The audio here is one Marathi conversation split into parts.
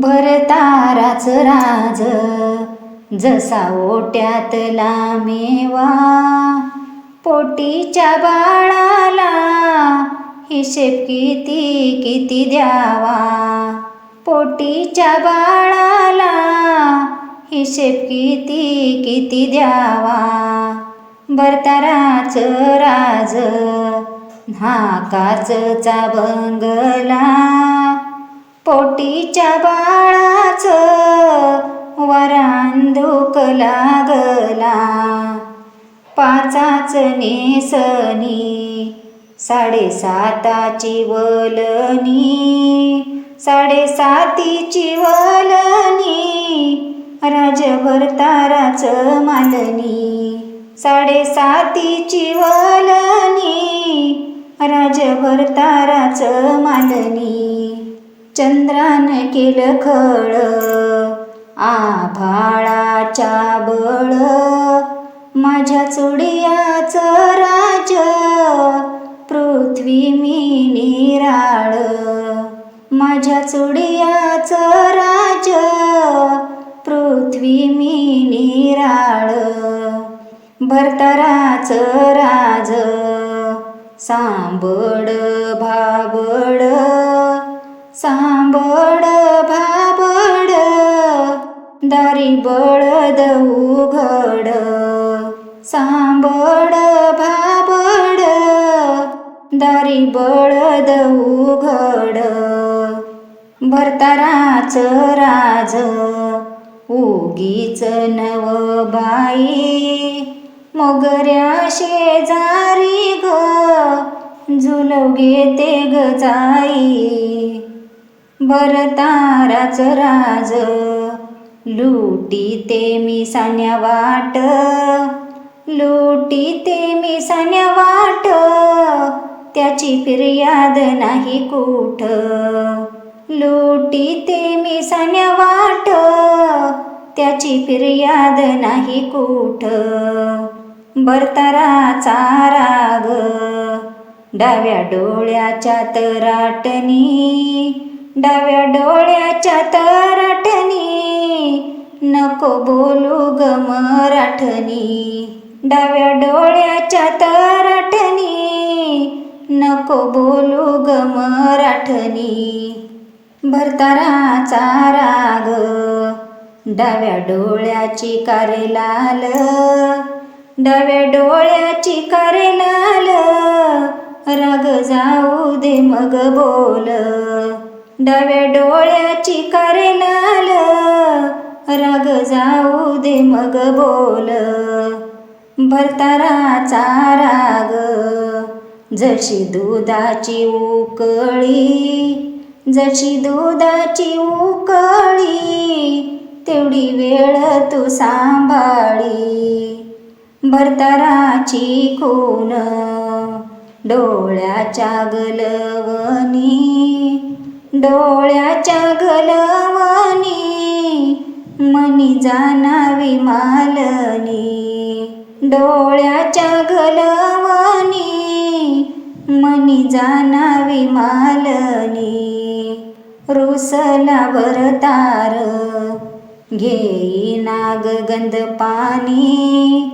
भरताराच राज जसा ओट्यातला मेवा. पोटीच्या बाळाला हिशेब किती किती द्यावा. पोटीच्या बाळाला हिशेब किती किती द्यावा. भरताराच राज नाकाचचा बंगला. पोटीच्या बा बाळाचं वरांदूक लागला. पाचाच नेसनी साडेसाताची वलनी साडेसातीची वलनी राजभर ताराच मालनी साडेसातीची वलनी राजभर ताराच मालनी. चंद्रान केलं खळ आभाळाच्या बळ. माझ्या चुडियाचं राज पृथ्वी मी निराळ. माझ्या चुडियाचं राज पृथ्वी मी निराळ. भरतराचं राज सांबड भाबड. दारी बळद उघड सांबड भाबड दारी बळद उघड भरताराच राज उगीच नव बाई मोगऱ्या शेजारी ग झुलव घेते ग जाई भरताराच राज. लुटी ते मी सान्या वाट. लुटी ते मी सान्या वाट. त्याची फिर्याद नाही कुठ. लुटी ते मी सान्या वाट. त्याची फिर्याद नाही कुठ. भरताराचा राग. डाव्या डोळ्याच्या तराटणी. डाव्या डोळ्याच्या तराटणी नको बोलू ग मराठणी. डाव्या डोळ्याच्या तराटणी नको बोलू ग मराठणी. भरताराचा राग. डाव्या डोळ्याची कारे लाल. डाव्या डोळ्याची कारे लाल. राग जाऊ दे मग बोल. डाव्या डोळ्याची कारे लाल रग जाऊ दे मग बोल. भरताराचा राग. जशी दुधाची उकळी जशी दुधाची उकळी तेवढी वेळ तू सांभाळी. भरताराची खून डोळ्याच्या गलवणी डोळ्याच्या गलवणी मनी जाणावी मालनी. डोळ्याच्या गलवणी मनी जाणावी मालनी. रुसला तार घेई नाग गंध पाणी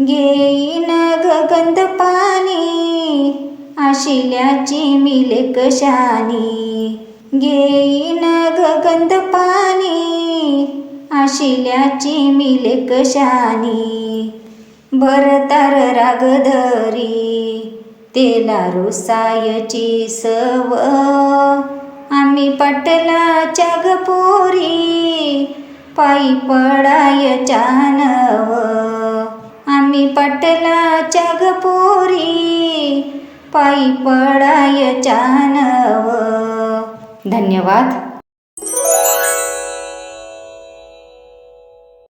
घेई नाग गंध पाणी. आशिल्याची मिले कशानी. घेईन गगंध पाणी आशिल्याची मिले कशानी. भरतार रागधरी तेला रुसायची सव. आम्ही पटलाच्या गपोरी पायी पडाय चानव आम्ही पटलाच्या गपोरी पायी पडाय चानव धन्यवाद.